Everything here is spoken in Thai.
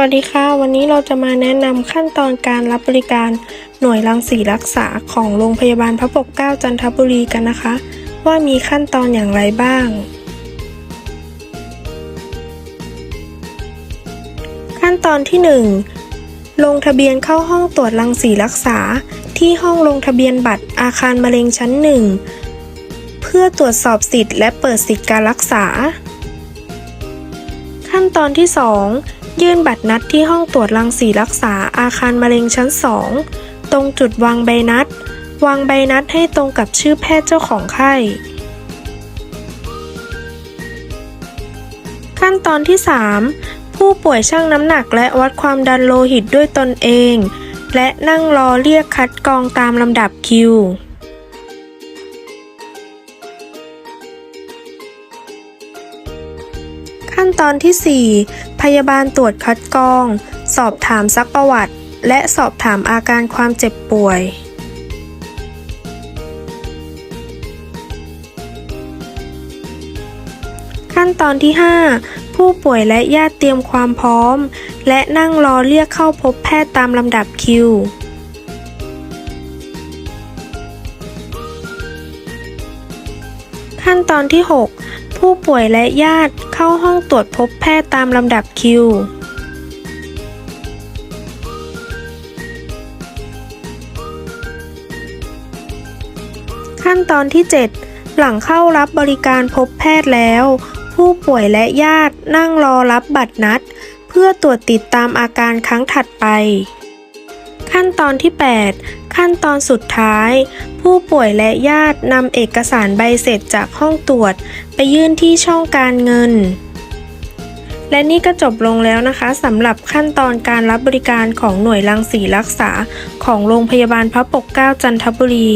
วัสดีค่ะ วันนี้เราจะมาแนะนำขั้นตอนการรับบริการหน่วยรังสีรักษาของโรงพยาบาลพระปกเกล้าจันทบุรีกันนะคะ ว่ามีขั้นตอนอย่างไรบ้าง ขั้นตอนที่ 1 ลงทะเบียนเข้าห้องตรวจรังสีรักษา ที่ห้องลงทะเบียนบัตรอาคารมะเร็งชั้น 1 เพื่อตรวจสอบสิทธิ์และเปิดสิทธิการรักษา ขั้นตอนที่ 2 ยื่นบัตรนัดที่ห้องตรวจรังสีรักษาอาคารมะเร็งชั้น 2 ตรงจุดวางใบนัด วางใบนัดให้ตรงกับชื่อแพทย์เจ้าของไข้ ขั้นตอนที่ 3 ผู้ป่วยชั่งน้ำหนักและวัดความดันโลหิตด้วยตนเอง และนั่งรอเรียกคัดกรองตามลำดับคิว ขั้นตอนที่ 4 พยาบาลตรวจคัดกรอง สอบถามซักประวัติ และสอบถามอาการความเจ็บป่วยขั้นตอนที่ 5 ผู้ป่วยและญาติเตรียมความพร้อม และนั่งรอเรียกเข้าพบแพทย์ตามลำดับคิว ขั้นตอนที่ 6 ผู้ป่วยและญาติเข้าห้องตรวจพบแพทย์ตามลำดับคิว ขั้นตอนที่ 7 หลังเข้ารับบริการพบแพทย์แล้ว ผู้ป่วยและญาตินั่งรอรับบัตรนัด เพื่อตรวจติดตามอาการครั้งถัดไป ขั้นตอนที่ 8 ขั้นตอนสุดท้าย ผู้ป่วยและญาตินำเอกสารใบเสร็จจากห้องตรวจ ไปยื่นที่ช่องการเงิน และนี่ก็จบลงแล้วนะคะสำหรับขั้นตอนการรับบริการของหน่วยรังสีรักษาของโรงพยาบาลพระปกเกล้าจันทบุรี